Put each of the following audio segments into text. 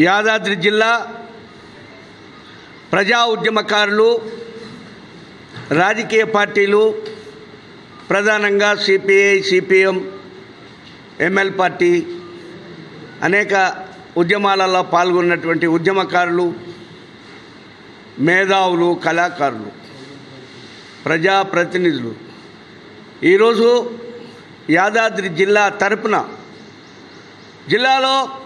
యాదాద్రి జిల్లా ప్రజా ఉద్యమకారులు రాజకీయ పార్టీలు ప్రధానంగా సిపిఐ సిపిఎం ఎంఎల్ పార్టీ అనేక ఉద్యమాలలో పాల్గొన్నటువంటి ఉద్యమకారులు మేధావులు కళాకారులు ప్రజాప్రతినిధులు. ఈరోజు యాదాద్రి జిల్లా తరపున జిల్లాలో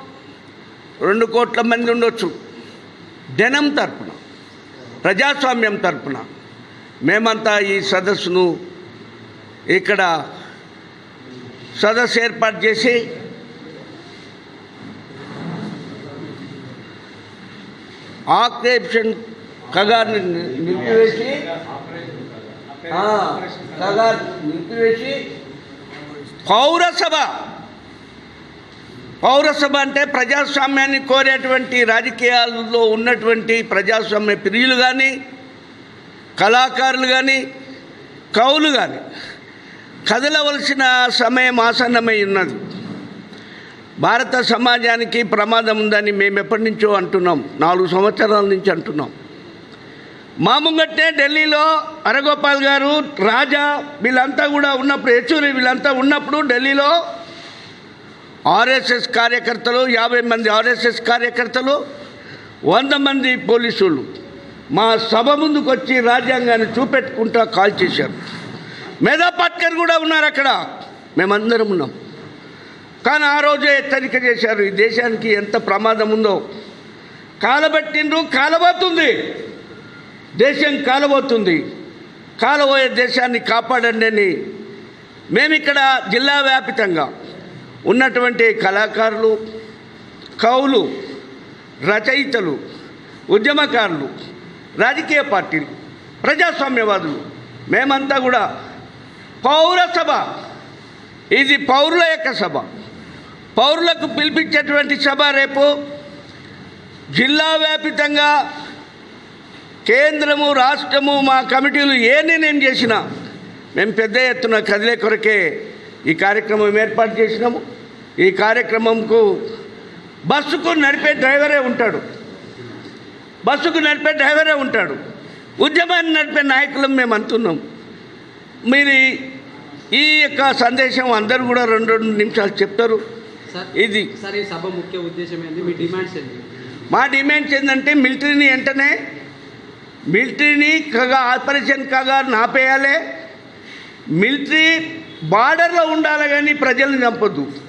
రెండు కోట్ల మంది ఉండొచ్చు. జనం తరపున ప్రజాస్వామ్యం తరపున మేమంతా ఈ సదస్సును ఇక్కడ సదస్సు ఏర్పాటు చేసి ఆక్రేషన్ కగార్ని నిలిపివేసి కగార్ నిలిపివేసి పౌరసభ పౌరసభ అంటే ప్రజాస్వామ్యాన్ని కోరేటువంటి రాజకీయాల్లో ఉన్నటువంటి ప్రజాస్వామ్య ప్రియులు కానీ కళాకారులు కానీ కవులు కానీ కదలవలసిన సమయం ఆసన్నమై ఉన్నది. భారత సమాజానికి ప్రమాదం ఉందని మేము ఎప్పటి నుంచో అంటున్నాం. నాలుగు సంవత్సరాల నుంచి అంటున్నాం. మాముంగట్టే ఢిల్లీలో అరగోపాల్ గారు రాజా వీళ్ళంతా కూడా ఉన్నప్పుడు యచూరి వీళ్ళంతా ఉన్నప్పుడు ఢిల్లీలో ఆర్ఎస్ఎస్ కార్యకర్తలు యాభై మంది ఆర్ఎస్ఎస్ కార్యకర్తలు వంద మంది పోలీసులు మా సభ ముందుకు వచ్చి రాజ్యాంగాన్ని చూపెట్టుకుంటా కాల్ చేశారు. మేధా పాట్కర్ కూడా ఉన్నారు అక్కడ. మేమందరం ఉన్నాం. కానీ ఆ రోజే హెచ్చరిక చేశారు ఈ దేశానికి ఎంత ప్రమాదం ఉందో. కాలబట్టిండ్రు కాలబోతుంది. దేశం కాలబోతుంది. కాలబోయే దేశాన్ని కాపాడండి అని మేమిక్కడ జిల్లా వ్యాపితంగా ఉన్నటువంటి కళాకారులు కవులు రచయితలు ఉద్యమకారులు రాజకీయ పార్టీలు ప్రజాస్వామ్యవాదులు మేమంతా కూడా పౌరసభ ఇది పౌరుల యొక్క సభ. పౌరులకు పిలిపించేటువంటి సభ రేపు జిల్లా వ్యాపితంగా కేంద్రము రాష్ట్రము మా కమిటీలు ఏ నిర్ణయం చేసినా మేము పెద్ద ఎత్తున కదిలే కొరకే ఈ కార్యక్రమం ఏర్పాటు చేసినాము. ఈ కార్యక్రమంకు బస్సుకు నడిపే డ్రైవరే ఉంటాడు. బస్సుకు నడిపే డ్రైవరే ఉంటాడు. ఉద్యమాన్ని నడిపే నాయకులం మేము అంటున్నాం. మీరు ఈ- యొక్క సందేశం అందరూ కూడా రెండు రెండు నిమిషాలు చెప్తారు. ఇది సభ ముఖ్య ఉద్దేశం డిమాండ్స్ మా డిమాండ్స్ ఏంటంటే మిలిటరీని వెంటనే మిలిటరీని కగా ఆపరేషన్ కగా నాపేయాలి మిలిటరీ బార్డర్లో ఉండాలి కానీ ప్రజల్ని చంపొద్దు.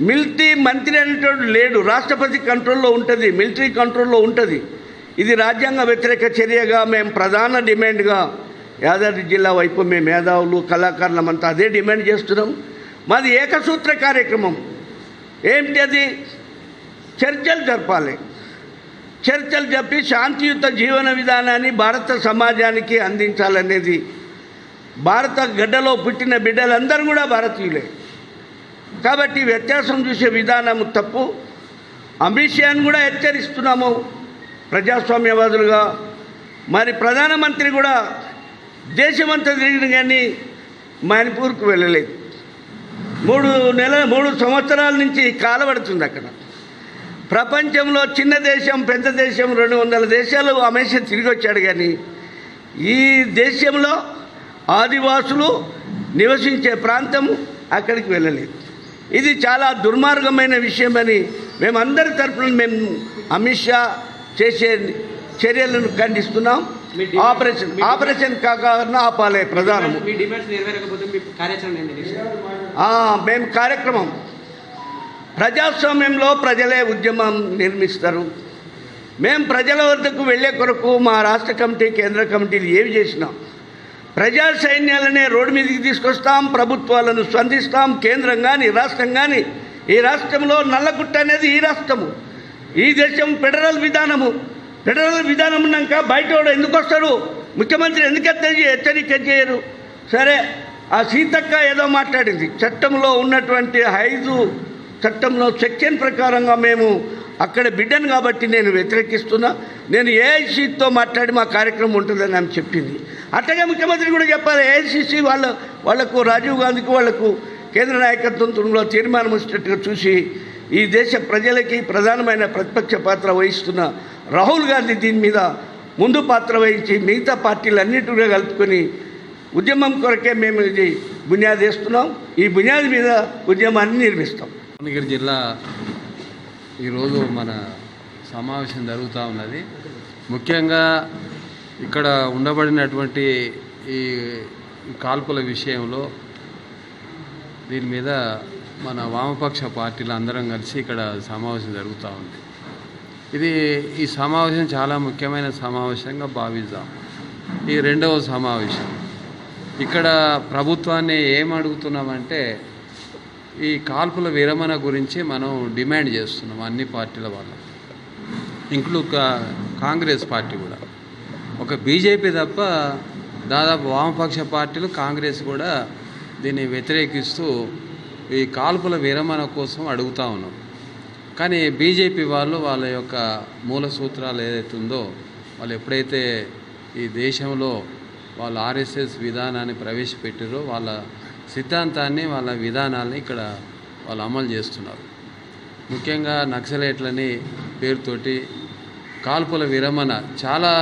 మిలిటరీ మంత్రి అనేటోడు లేడు. రాష్ట్రపతి కంట్రోల్లో ఉంటుంది మిలిటరీ కంట్రోల్లో ఉంటుంది. ఇది రాజ్యాంగ వ్యతిరేక చర్యగా మేము ప్రధాన డిమాండ్గా యాదాద్రి జిల్లా వైపు మేము మేధావులు కళాకారులమంతా అదే డిమాండ్ చేస్తున్నాం. మాది ఏకసూత్ర కార్యక్రమం. ఏమిటి అది? చర్చలు జరపాలి. చర్చలు చెప్పి శాంతియుత జీవన విధానాన్ని భారత సమాజానికి అందించాలనేది భారత గడ్డలో పుట్టిన బిడ్డలందరూ కూడా భారతీయులే. కాబట్టి వ్యత్యాసం చూసే విధానం తప్పు. అమిత్ షాను కూడా హెచ్చరిస్తున్నాము ప్రజాస్వామ్యవాదులుగా. మరి ప్రధానమంత్రి కూడా దేశమంతా తిరిగిన కానీ మణిపూర్కు వెళ్ళలేదు. మూడు నెల మూడు సంవత్సరాల నుంచి కాలబడుతుంది అక్కడ. ప్రపంచంలో చిన్న దేశం పెద్ద దేశం రెండు వందల దేశాలు అమెరికా తిరిగి వచ్చాడు కానీ ఈ దేశంలో ఆదివాసులు నివసించే ప్రాంతం అక్కడికి వెళ్ళలేదు. ఇది చాలా దుర్మార్గమైన విషయమని మేమందరి తరఫున మేము అమిత్ షా చేసే చర్యలను ఖండిస్తున్నాం. ఆపరేషన్ ఆపరేషన్ కాకుండా ఆపాలే ఆ, మేము కార్యక్రమం. ప్రజాస్వామ్యంలో ప్రజలే ఉద్యమం నిర్మిస్తారు. మేము ప్రజల వద్దకు వెళ్ళే కొరకు మా రాష్ట్ర కమిటీ కేంద్ర కమిటీలు ఏవి చేసినాం ప్రజా సైన్యాలనే రోడ్డు మీదకి తీసుకొస్తాం ప్రభుత్వాలను స్పందిస్తాం కేంద్రం కానీ రాష్ట్రం కానీ ఈ రాష్ట్రంలో నల్లగుట్ట అనేది ఈ రాష్ట్రము. ఈ దేశం ఫెడరల్ విధానము. ఫెడరల్ విధానం ఉన్నాక బయటోడు ఎందుకు వస్తాడు? ముఖ్యమంత్రి ఎందుకు హెచ్చరిక చేయరు? సరే ఆ సీతక్క ఏదో మాట్లాడింది. చట్టంలో ఉన్నటువంటి ఐదు చట్టంలో సెక్షన్ ప్రకారంగా మేము అక్కడ బిడ్డను కాబట్టి నేను వ్యతిరేకిస్తున్నా. నేను ఏఐసీతో మాట్లాడి మా కార్యక్రమం ఉంటుందని ఆమె చెప్పింది. అట్టగే ముఖ్యమంత్రి కూడా చెప్పాలి ఏఐసిసి వాళ్ళ వాళ్ళకు రాజీవ్ గాంధీకి వాళ్ళకు కేంద్ర నాయకత్వంలో తీర్మానం వచ్చేటట్టుగా చూసి ఈ దేశ ప్రజలకి ప్రధానమైన ప్రతిపక్ష పాత్ర వహిస్తున్న రాహుల్ గాంధీ దీని మీద ముందు పాత్ర వహించి మిగతా పార్టీలన్నిటిలో కలుపుకొని ఉద్యమం కొరకే మేము ఇది బునియాది వేస్తున్నాం. ఈ బునియాది మీద ఉద్యమాన్ని నిర్మిస్తాం. భువనగిరి జిల్లా ఈరోజు మన సమావేశం జరుగుతూ ఉన్నది. ముఖ్యంగా ఇక్కడ ఉండబడినటువంటి ఈ కాల్పుల విషయంలో దీని మీద మన వామపక్ష పార్టీలు అందరం కలిసి ఇక్కడ సమావేశం జరుగుతూ ఉంది. ఇది ఈ సమావేశం చాలా ముఖ్యమైన సమావేశంగా భావిద్దాం. ఈ రెండవ సమావేశం. ఇక్కడ ప్రభుత్వాన్ని ఏం అడుగుతున్నామంటే ఈ కాల్పుల విరమణ గురించి మనం డిమాండ్ చేస్తున్నాం అన్ని పార్టీల వల్ల ఇంక్లూ కాంగ్రెస్ పార్టీ కూడా. ఒక బీజేపీ తప్ప దాదాపు వామపక్ష పార్టీలు కాంగ్రెస్ కూడా దీన్ని వ్యతిరేకిస్తూ ఈ కాల్పుల విరమణ కోసం అడుగుతూ ఉన్నాం. కానీ బీజేపీ వాళ్ళు వాళ్ళ యొక్క మూల సూత్రాలు ఏదైతే ఉందో వాళ్ళు ఎప్పుడైతే ఈ దేశంలో వాళ్ళ ఆర్ఎస్ఎస్ విధానాన్ని ప్రవేశపెట్టారో వాళ్ళ సిద్ధాంతాన్ని వాళ్ళ విధానాల్ని ఇక్కడ వాళ్ళు అమలు చేస్తున్నారు. ముఖ్యంగా నక్సలైట్లని పేరుతోటి కాల్పుల విరమణ చాలా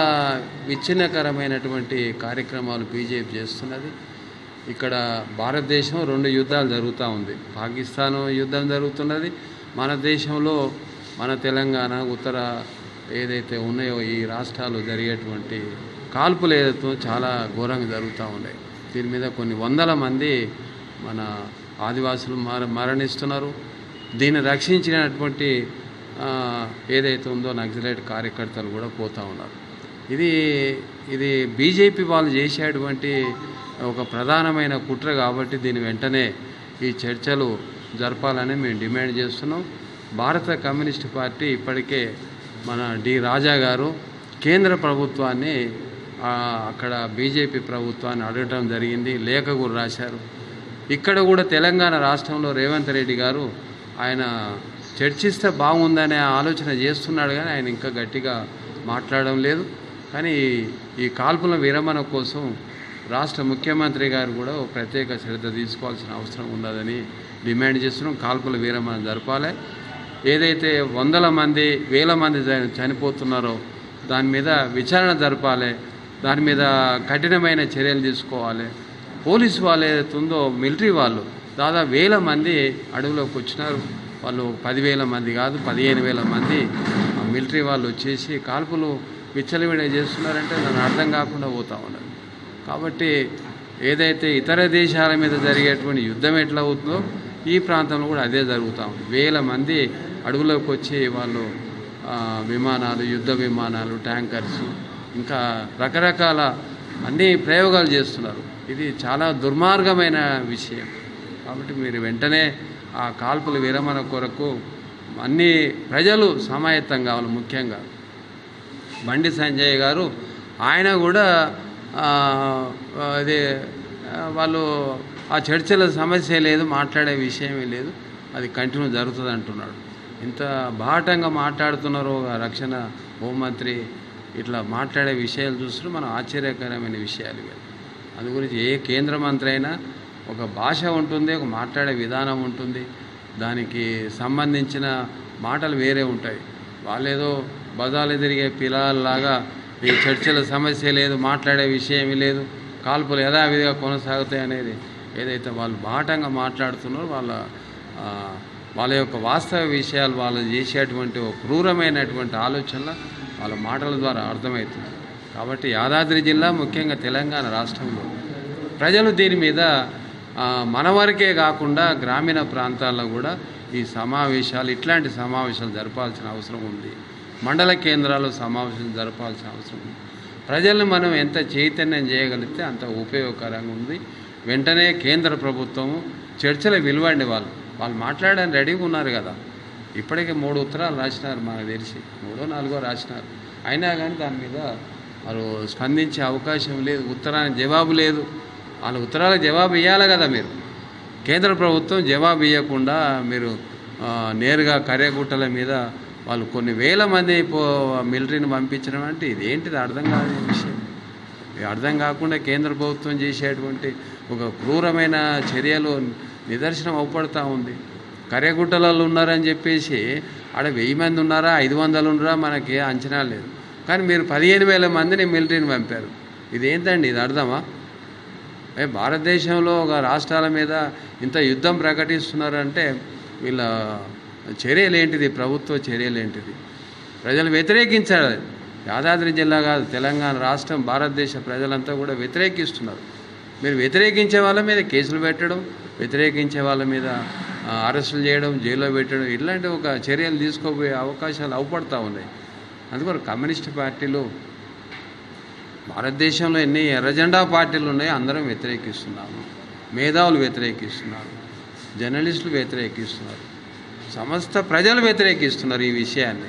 విచ్ఛిన్నకరమైనటువంటి కార్యక్రమాలు బీజేపీ చేస్తున్నది. ఇక్కడ భారతదేశం రెండు యుద్ధాలు జరుగుతూ ఉంది. పాకిస్తాన్ యుద్ధం జరుగుతున్నది. మన దేశంలో మన తెలంగాణ ఉత్తర ఏదైతే ఉన్నాయో ఈ రాష్ట్రాలు జరిగేటువంటి కాల్పులు ఏదైతే చాలా ఘోరంగా జరుగుతూ ఉన్నాయి. దీని మీద కొన్ని వందల మంది మన ఆదివాసులు మర మరణిస్తున్నారు. దీన్ని రక్షించినటువంటి ఏదైతే ఉందో నక్సలైట్ కార్యకర్తలు కూడా పోతూ ఉన్నారు. ఇది ఇది బీజేపీ వాళ్ళు చేసేటువంటి ఒక ప్రధానమైన కుట్ర కాబట్టి దీని వెంటనే ఈ చర్చలు జరపాలని మేము డిమాండ్ చేస్తున్నాం. భారత కమ్యూనిస్ట్ పార్టీ ఇప్పటికే మన డి రాజా గారు కేంద్ర ప్రభుత్వాన్ని అక్కడ బీజేపీ ప్రభుత్వాన్ని అడగటం జరిగింది లేఖ కూడా రాశారు. ఇక్కడ కూడా తెలంగాణ రాష్ట్రంలో రేవంత్ రెడ్డి గారు ఆయన చర్చిస్తే బాగుందనే ఆలోచన చేస్తున్నాడు కానీ ఆయన ఇంకా గట్టిగా మాట్లాడడం లేదు. కానీ ఈ కాల్పుల విరమణ కోసం రాష్ట్ర ముఖ్యమంత్రి గారు కూడా ఒక ప్రత్యేక శ్రద్ధ తీసుకోవాల్సిన అవసరం ఉన్నదని డిమాండ్ చేస్తున్నాం. కాల్పుల విరమణ జరపాలి. ఏదైతే వందల మంది వేల మంది చనిపోతున్నారో దాని మీద విచారణ జరపాలి. దాని మీద కఠినమైన చర్యలు తీసుకోవాలి. పోలీసు వాళ్ళు ఏదైతే ఉందో మిలిటరీ వాళ్ళు దాదాపు వేల మంది అడవిలోకి వచ్చినారు. వాళ్ళు పదివేల మంది కాదు పదిహేను వేల మంది మిలిటరీ వాళ్ళు వచ్చేసి కాల్పులు విచ్చలవిడ చేస్తున్నారంటే దాన్ని అర్థం కాకుండా పోతా ఉన్నారు. కాబట్టి ఏదైతే ఇతర దేశాల మీద జరిగేటువంటి యుద్ధం ఎట్లా అవుతుందో ఈ ప్రాంతంలో కూడా అదే జరుగుతూ ఉంది. వేల మంది అడుగులోకి వచ్చి వాళ్ళు విమానాలు యుద్ధ విమానాలు ట్యాంకర్స్ ఇంకా రకరకాల అన్ని ప్రయోగాలు చేస్తున్నారు. ఇది చాలా దుర్మార్గమైన విషయం. కాబట్టి మీరు వెంటనే ఆ కాల్పుల విరమణ కొరకు అన్ని ప్రజలు సమాయత్తం కావాలి ముఖ్యంగా. బండి సంజయ్ గారు ఆయన కూడా అది వాళ్ళు ఆ చర్చల సమస్య లేదు మాట్లాడే విషయమే లేదు అది కంటిన్యూ జరుగుతుంది అంటున్నాడు. ఇంత బాటంగా మాట్లాడుతున్నారు ఒక రక్షణ హోంమంత్రి ఇట్లా మాట్లాడే విషయాలు చూస్తుంటే మనం ఆశ్చర్యకరమైన విషయాలు ఇవి. అందు గురించి ఏ కేంద్ర మంత్రి అయినా ఒక భాష ఉంటుంది ఒక మాట్లాడే విధానం ఉంటుంది. దానికి సంబంధించిన మాటలు వేరే ఉంటాయి. వాళ్ళేదో బజాలు తిరిగే పిల్లలాగా ఈ చర్చల సమస్య లేదు మాట్లాడే విషయం లేదు కాల్పులు యథావిధిగా కొనసాగుతాయి అనేది ఏదైతే వాళ్ళు బాటంగా మాట్లాడుతున్నారో వాళ్ళ వాళ్ళ యొక్క వాస్తవ విషయాలు వాళ్ళు చేసేటువంటి ఒక క్రూరమైనటువంటి ఆలోచనలు వాళ్ళ మాటల ద్వారా అర్థమవుతుంది. కాబట్టి యాదాద్రి జిల్లా ముఖ్యంగా తెలంగాణ రాష్ట్రంలో ప్రజలు దీని మీద మన వరకే కాకుండా గ్రామీణ ప్రాంతాల్లో కూడా ఈ సమావేశాలు ఇట్లాంటి సమావేశాలు జరపాల్సిన అవసరం ఉంది. మండల కేంద్రాలు సమావేశం జరపాల్సిన అవసరం ఉంది. ప్రజల్ని మనం ఎంత చైతన్యం చేయగలిగితే అంత ఉపయోగకరంగా ఉంది. వెంటనే కేంద్ర ప్రభుత్వము చర్చలు విలువండి వాళ్ళు వాళ్ళు మాట్లాడడానికి రెడీగా ఉన్నారు కదా. ఇప్పటికే మూడు ఉత్తరాలు రాసినారు మనకు తెలిసి. మూడో నాలుగో రాసినారు. అయినా కానీ దాని మీద వాళ్ళు స్పందించే అవకాశం లేదు ఉత్తరానికి జవాబు లేదు. వాళ్ళ ఉత్తరాలకు జవాబు ఇవ్వాలి కదా మీరు. కేంద్ర ప్రభుత్వం జవాబు ఇవ్వకుండా మీరు నేరుగా కర్యగుట్టల మీద వాళ్ళు కొన్ని వేల మంది పో మిలిటరీని పంపించడం అంటే ఇదేంటిది? అర్థం కాని విషయం. అర్థం కాకుండా కేంద్ర ప్రభుత్వం చేసేటువంటి ఒక క్రూరమైన చర్యలు నిదర్శనం అవపడతా ఉంది. కర్యగుట్టలలో ఉన్నారని చెప్పేసి ఆడ వెయ్యి మంది ఉన్నారా ఐదు వందలు ఉన్నారా మనకి అంచనా లేదు. కానీ మీరు పదిహేను వేల మందిని మిలిటరీని పంపారు. ఇదేంటండి? ఇది అర్థమా? భారతదేశంలో ఒక రాష్ట్రాల మీద ఇంత యుద్ధం ప్రకటిస్తున్నారంటే వీళ్ళ చర్యలు ఏంటిది ప్రభుత్వ చర్యలు ఏంటిది ప్రజలు వ్యతిరేకించారు యాదాద్రి జిల్లా కాదు తెలంగాణ రాష్ట్రం భారతదేశ ప్రజలంతా కూడా వ్యతిరేకిస్తున్నారు. మీరు వ్యతిరేకించే వాళ్ళ మీద కేసులు పెట్టడం వ్యతిరేకించే వాళ్ళ మీద అరెస్టులు చేయడం జైల్లో పెట్టడం ఇలాంటి ఒక చర్యలు తీసుకోబోయే అవకాశాలు అవపడతా ఉన్నాయి. అందుకని కమ్యూనిస్ట్ పార్టీలు భారతదేశంలో ఎన్ని ఎర్రజెండా పార్టీలు ఉన్నాయో అందరం వ్యతిరేకిస్తున్నాము. మేధావులు వ్యతిరేకిస్తున్నారు. జర్నలిస్టులు వ్యతిరేకిస్తున్నారు. సమస్త ప్రజలు వ్యతిరేకిస్తున్నారు ఈ విషయాన్ని.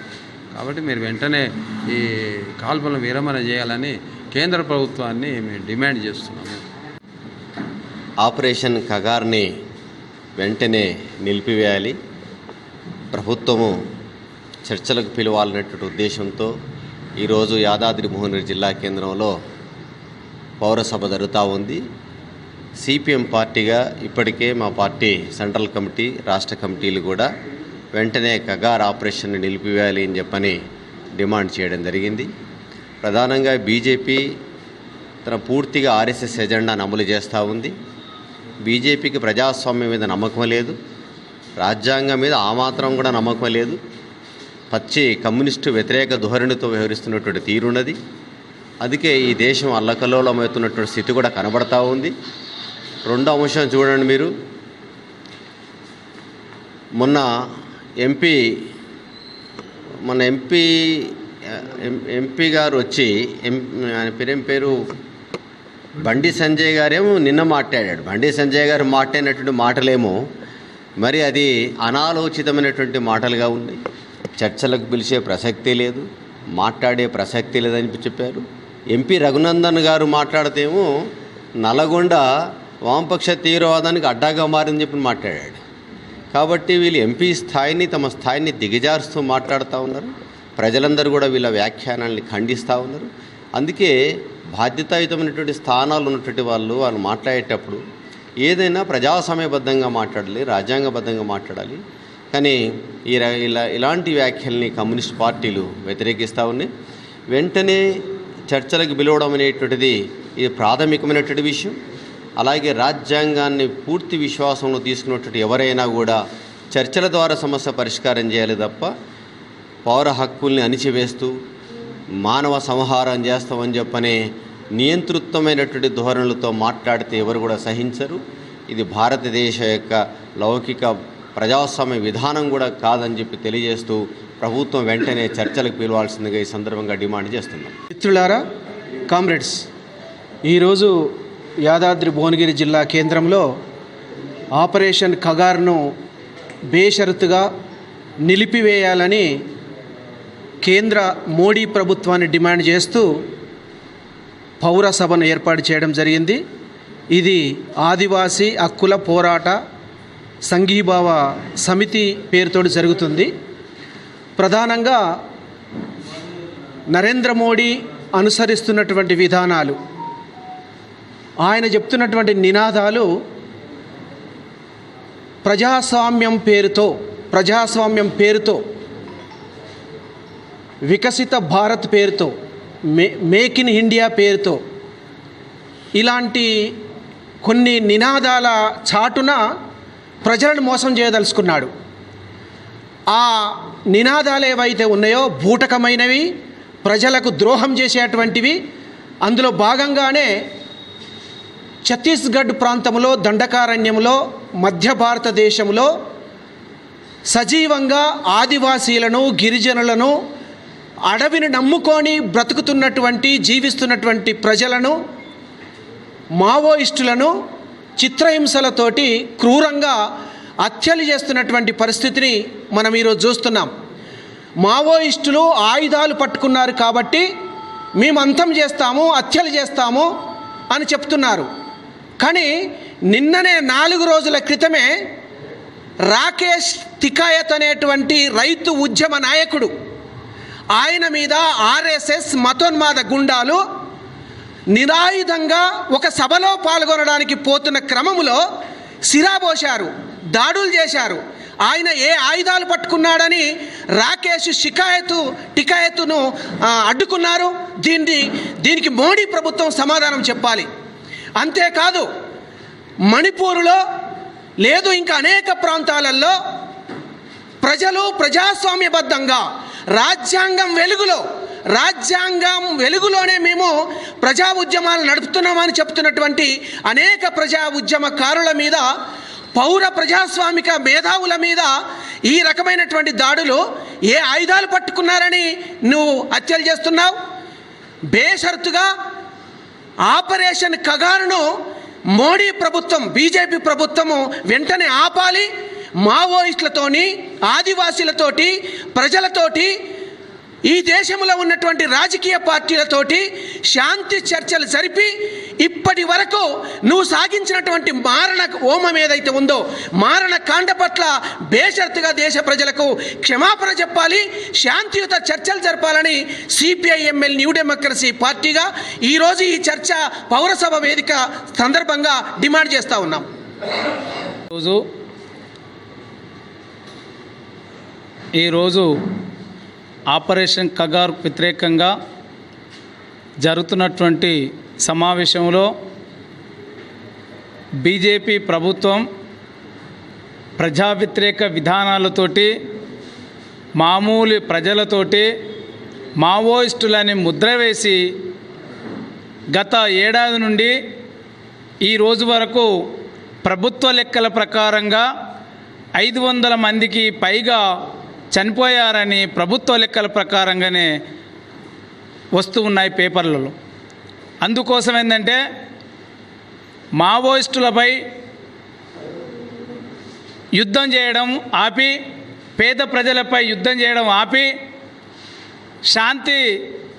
కాబట్టి మీరు వెంటనే ఈ కాల్పులను విరమణ చేయాలని కేంద్ర ప్రభుత్వాన్ని మేము డిమాండ్ చేస్తున్నాము. ఆపరేషన్ కగార్ని వెంటనే నిలిపివేయాలి. ప్రభుత్వము చర్చలకు పిలవాలనేటువంటి ఉద్దేశంతో ఈరోజు యాదాద్రి భువనగిరి జిల్లా కేంద్రంలో పౌరసభ జరుగుతూ ఉంది. సిపిఎం పార్టీగా ఇప్పటికే మా పార్టీ సెంట్రల్ కమిటీ రాష్ట్ర కమిటీలు కూడా వెంటనే కగార్ ఆపరేషన్ని నిలిపివేయాలి అని చెప్పని డిమాండ్ చేయడం జరిగింది. ప్రధానంగా బీజేపీ తన పూర్తిగా ఆర్ఎస్ఎస్ ఎజెండాను అమలు చేస్తూ ఉంది. బీజేపీకి ప్రజాస్వామ్యం మీద నమ్మకం లేదు. రాజ్యాంగం మీద ఆ మాత్రం కూడా నమ్మకం లేదు. పచ్చి కమ్యూనిస్టు వ్యతిరేక ధోరణితో వ్యవహరిస్తున్నటువంటి తీరున్నది అందుకే ఈ దేశం అల్లకల్లోలమవుతున్నటువంటి స్థితి కూడా కనబడతా ఉంది. రెండో అంశం చూడండి మీరు. మొన్న ఎంపీ మన ఎంపీ ఎంపీ గారు వచ్చి ఎం ఆయన పేరేం పేరు? బండి సంజయ్ గారేమో నిన్న మాట్లాడాడు. బండి సంజయ్ గారు మాట్లాడినటువంటి మాటలేమో మరి అది అనాలోచితమైనటువంటి మాటలుగా ఉన్నాయి చర్చలకు పిలిచే ప్రసక్తి లేదు మాట్లాడే ప్రసక్తి లేదని చెప్పారు. ఎంపీ రఘునందన్ గారు మాట్లాడితేమో నల్గొండ వామపక్ష తీవ్రవాదానికి అడ్డాగా మారిందని చెప్పి మాట్లాడాడు. కాబట్టి వీళ్ళు ఎంపీ స్థాయిని తమ స్థాయిని దిగజారుస్తూ మాట్లాడుతూ ఉన్నారు. ప్రజలందరూ కూడా వీళ్ళ వ్యాఖ్యానాల్ని ఖండిస్తూ ఉన్నారు. అందుకే బాధ్యతాయుతమైనటువంటి స్థానాలు ఉన్నటువంటి వాళ్ళు వాళ్ళు మాట్లాడేటప్పుడు ఏదైనా ప్రజాసమయబద్ధంగా మాట్లాడాలి రాజ్యాంగబద్ధంగా మాట్లాడాలి కానీ ఈ ఇలా ఇలాంటి వ్యాఖ్యల్ని కమ్యూనిస్ట్ పార్టీలు వ్యతిరేకిస్తూ ఉన్నాయి. వెంటనే చర్చలకు పిలవడం అనేటువంటిది ఇది ప్రాథమికమైనటువంటి విషయం. అలాగే రాజ్యాంగాన్ని పూర్తి విశ్వాసంలో తీసుకున్నటువంటి ఎవరైనా కూడా చర్చల ద్వారా సమస్య పరిష్కారం చేయాలి తప్ప పౌర హక్కుల్ని అణిచివేస్తూ మానవ సంహారం చేస్తామని చెప్పనే నియంతృత్వమైనటువంటి ధోరణులతో మాట్లాడితే ఎవరు కూడా సహించరు. ఇది భారతదేశ యొక్క లౌకిక ప్రజాస్వామ్య విధానం కూడా కాదని చెప్పి తెలియజేస్తూ ప్రభుత్వం వెంటనే చర్చలకు పిలవాల్సిందిగా ఈ సందర్భంగా డిమాండ్ చేస్తున్నాం. మిత్రులారా కామ్రేడ్స్ ఈరోజు యాదాద్రి భువనగిరి జిల్లా కేంద్రంలో ఆపరేషన్ కగార్ను బేషరతుగా నిలిపివేయాలని కేంద్ర మోడీ ప్రభుత్వాన్ని డిమాండ్ చేస్తూ పౌర సభను ఏర్పాటు చేయడం జరిగింది. ఇది ఆదివాసీ హక్కుల పోరాట సంఘీభావ సమితి పేరుతో జరుగుతుంది. ప్రధానంగా నరేంద్ర మోడీ అనుసరిస్తున్నటువంటి విధానాలు ఆయన చెప్తున్నటువంటి నినాదాలు ప్రజాస్వామ్యం పేరుతో ప్రజాస్వామ్యం పేరుతో వికసిత భారత్ పేరుతో మే మేక్ ఇన్ ఇండియా పేరుతో ఇలాంటి కొన్ని నినాదాల చాటున ప్రజలను మోసం చేయదలుచుకున్నాడు. ఆ నినాదాలు ఏవైతే ఉన్నాయో బూటకమైనవి ప్రజలకు ద్రోహం చేసేటువంటివి అందులో భాగంగానే ఛత్తీస్గఢ్ ప్రాంతంలో దండకారణ్యంలో మధ్య భారతదేశంలో సజీవంగా ఆదివాసీలను గిరిజనులను అడవిని నమ్ముకొని బ్రతుకుతున్నటువంటి జీవిస్తున్నటువంటి ప్రజలను మావోయిస్టులను చిత్రహింసలతోటి క్రూరంగా హత్యలు చేస్తున్నటువంటి పరిస్థితిని మనం ఈరోజు చూస్తున్నాం. మావోయిస్టులు ఆయుధాలు పట్టుకున్నారు కాబట్టి మేము అంతం చేస్తాము హత్యలు చేస్తాము అని చెప్తున్నారు. కానీ నిన్ననే నాలుగు రోజుల క్రితమే రాకేష్ తికాయత్ అనేటువంటి రైతు ఉద్యమ నాయకుడు ఆయన మీద ఆర్ఎస్ఎస్ మతోన్మాద గుండాలు నిరాయుధంగా ఒక సభలో పాల్గొనడానికి పోతున్న క్రమములో సిరాబోశారు దాడులు చేశారు. ఆయన ఏ ఆయుధాలు పట్టుకున్నాడని రాకేష్ షికాయతు టికాయతును అడ్డుకున్నారు. దీన్ని దీనికి మోడీ ప్రభుత్వం సమాధానం చెప్పాలి. అంతేకాదు మణిపూర్లో లేదు ఇంకా అనేక ప్రాంతాలలో ప్రజలు ప్రజాస్వామ్యబద్ధంగా రాజ్యాంగం వెలుగులో రాజ్యాంగం వెలుగులోనే మేము ప్రజా ఉద్యమాలు నడుపుతున్నామని చెప్తున్నటువంటి అనేక ప్రజా ఉద్యమకారుల మీద పౌర ప్రజాస్వామిక మేధావుల మీద ఈ రకమైనటువంటి దాడులు ఏ ఆయుధాలు పట్టుకున్నారని నువ్వు హత్యలు చేస్తున్నావు? బేషరతుగా ఆపరేషన్ కగారును మోడీ ప్రభుత్వం బీజేపీ ప్రభుత్వము వెంటనే ఆపాలి. మావోయిస్టులతోని ఆదివాసీలతోటి ప్రజలతోటి ఈ దేశంలో ఉన్నటువంటి రాజకీయ పార్టీలతోటి శాంతి చర్చలు జరిపి ఇప్పటి వరకు నువ్వు సాగించినటువంటి మారణ హోమం ఏదైతే ఉందో మారణ కాండ పట్ల బేషరతుగా దేశ ప్రజలకు క్షమాపణ చెప్పాలి శాంతియుత చర్చలు జరపాలని సిపిఐ ఎంఎల్ న్యూ డెమోక్రసీ పార్టీగా ఈరోజు ఈ చర్చ పౌరసభ వేదిక సందర్భంగా డిమాండ్ చేస్తూ ఉన్నాం. రోజు ఈరోజు ఆపరేషన్ కగార్ వ్యతిరేకంగా జరుగుతున్నటువంటి సమావేశంలో బీజేపీ ప్రభుత్వం ప్రజా వ్యతిరేక విధానాలతోటి మామూలు ప్రజలతోటి మావోయిస్టులని ముద్ర వేసి గత ఏడాది నుండి ఈ రోజు వరకు ప్రభుత్వ లెక్కల ప్రకారంగా ఐదు వందల మందికి పైగా చనిపోయారని ప్రభుత్వ లెక్కల ప్రకారంగానే వస్తూ ఉన్నాయి పేపర్లలో. అందుకోసం ఏంటంటే మావోయిస్టులపై యుద్ధం చేయడం ఆపి పేద ప్రజలపై యుద్ధం చేయడం ఆపి శాంతి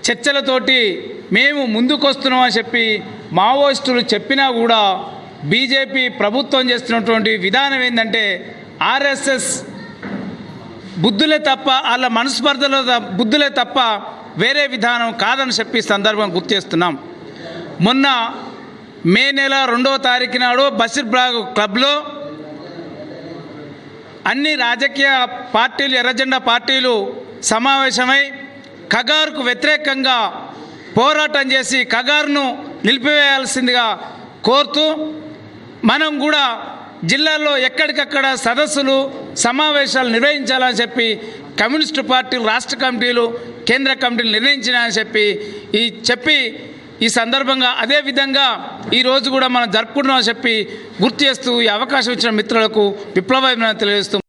చర్చలతోటి మేము ముందుకొస్తున్నామని చెప్పి మావోయిస్టులు చెప్పినా కూడా బీజేపీ ప్రభుత్వం చేస్తున్నటువంటి విధానం ఏంటంటే ఆర్ఎస్ఎస్ బుద్ధులే తప్ప వాళ్ళ మనస్పర్ధలో త- బుద్ధులే తప్ప వేరే విధానం కాదని చెప్పి సందర్భం గుర్తు చేస్తున్నాం. మొన్న మే నెల రెండవ తారీఖు నాడు బసిర్బ్రాగ్ క్లబ్లో అన్ని రాజకీయ పార్టీలు ఎర్రజెండా పార్టీలు సమావేశమై కగారుకు వ్యతిరేకంగా పోరాటం చేసి కగారును నిలిపివేయాల్సిందిగా కోరుతూ మనం కూడా జిల్లాలో ఎక్కడికక్కడ సదస్సులు సమావేశాలు నిర్వహించాలని చెప్పి కమ్యూనిస్టు పార్టీలు రాష్ట్ర కమిటీలు కేంద్ర కమిటీలు నిర్ణయించినాయని చెప్పి ఈ చెప్పి ఈ సందర్భంగా అదే విధంగా ఈరోజు కూడా మనం జరుపుకుంటున్నామని చెప్పి గుర్తు చేస్తూ ఈ అవకాశం ఇచ్చిన మిత్రులకు విప్లవమైన తెలియజేస్తూ